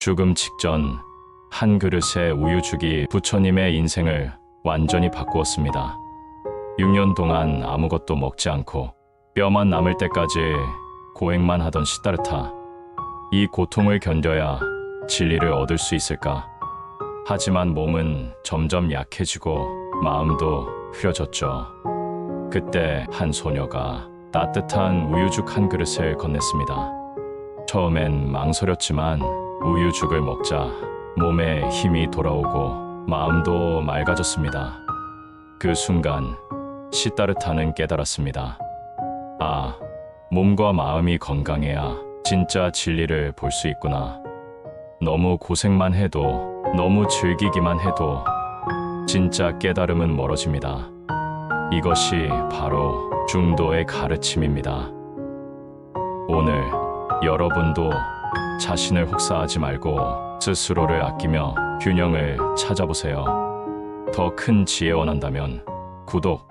죽음 직전 한 그릇의 우유죽이 부처님의 인생을 완전히 바꾸었습니다. 6년 동안 아무것도 먹지 않고 뼈만 남을 때까지 고행만 하던 시다르타. 이 고통을 견뎌야 진리를 얻을 수 있을까? 하지만 몸은 점점 약해지고 마음도 흐려졌죠. 그때 한 소녀가 따뜻한 우유죽 한 그릇을 건넸습니다. 처음엔 망설였지만 우유죽을 먹자 몸에 힘이 돌아오고 마음도 맑아졌습니다. 그 순간 시다르타는 깨달았습니다. 아, 몸과 마음이 건강해야 진짜 진리를 볼 수 있구나. 너무 고생만 해도, 너무 즐기기만 해도 진짜 깨달음은 멀어집니다. 이것이 바로 중도의 가르침입니다. 오늘 여러분도 자신을 혹사하지 말고 스스로를 아끼며 균형을 찾아보세요. 더 큰 지혜 원한다면 구독,